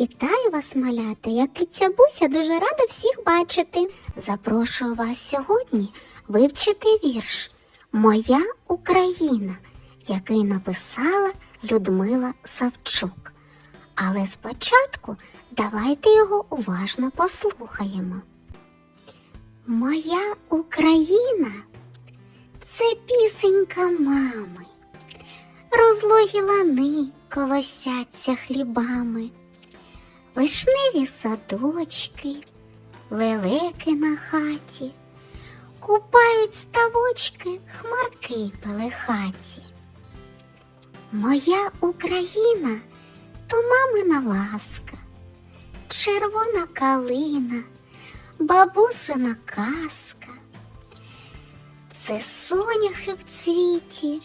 Вітаю вас, малята! Я киця Буся дуже рада всіх бачити. Запрошую вас сьогодні вивчити вірш Моя Україна, який написала Людмила Савчук. Але спочатку давайте його уважно послухаємо. Моя Україна це пісенька мами. Розлогі лани колосяться хлібами, вишневі садочки, лелеки на хаті, купають ставочки хмарки пелехаті. Моя Україна то мамина ласка, червона калина, бабусина казка. Це соняхи в цвіті,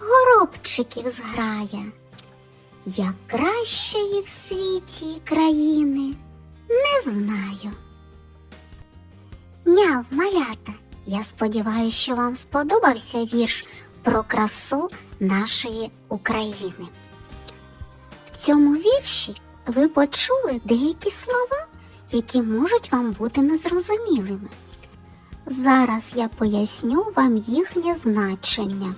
горобчиків зграя. Я кращої в світі країни не знаю. Няв, малята, я сподіваюся, що вам сподобався вірш про красу нашої України. В цьому вірші ви почули деякі слова, які можуть вам бути незрозумілими. Зараз я поясню вам їхнє значення.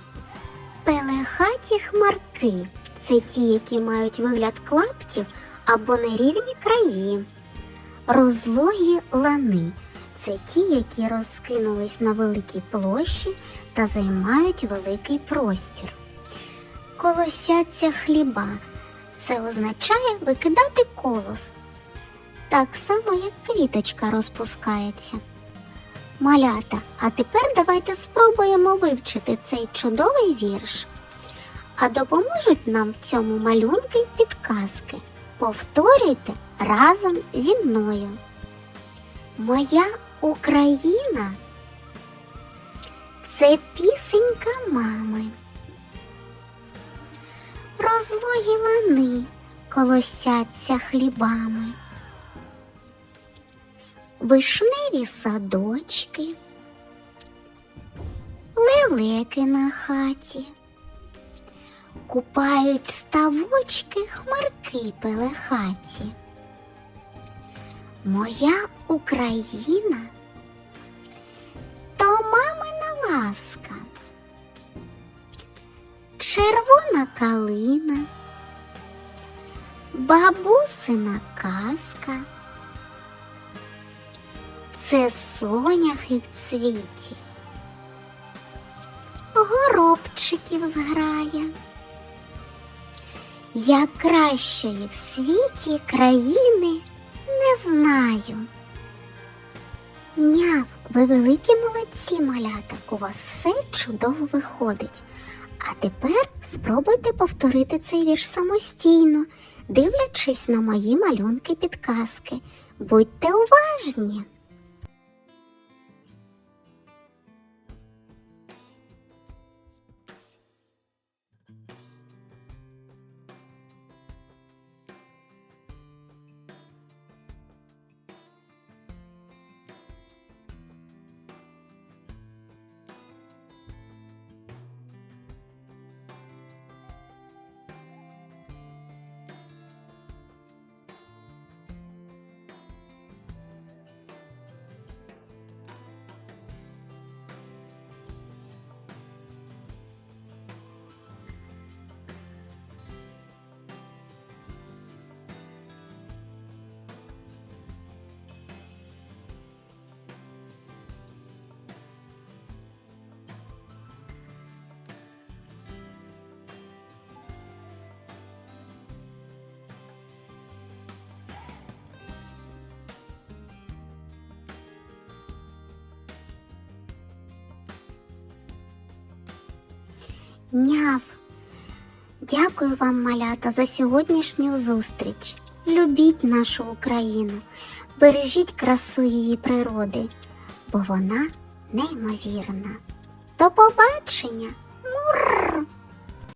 Пелехаті хмарки це ті, які мають вигляд клаптів або нерівні краї. Розлогі лани це ті, які розкинулись на великій площі та займають великий простір. Колосяться хліба це означає викидати колос, так само, як квіточка розпускається. Малята, а тепер давайте спробуємо вивчити цей чудовий вірш. А допоможуть нам в цьому малюнки підказки. Повторюйте разом зі мною. Моя Україна це пісенька мами. Розлогі лани колосяться хлібами вишневі садочки, лелеки на хаті, купають ставочки хмарки пелехаті. Моя Україна то мамина ласка, червона калина, бабусина казка це соняхи в цвіті, горобчиків зграя. Я кращої в світі країни не знаю. Няв, ви великі молодці малята, у вас все чудово виходить. А тепер спробуйте повторити цей вірш самостійно, дивлячись на мої малюнки підказки. Будьте уважні! Няв. Дякую вам, малята, за сьогоднішню зустріч. Любіть нашу Україну, бережіть красу її природи, бо вона неймовірна. До побачення! Мур!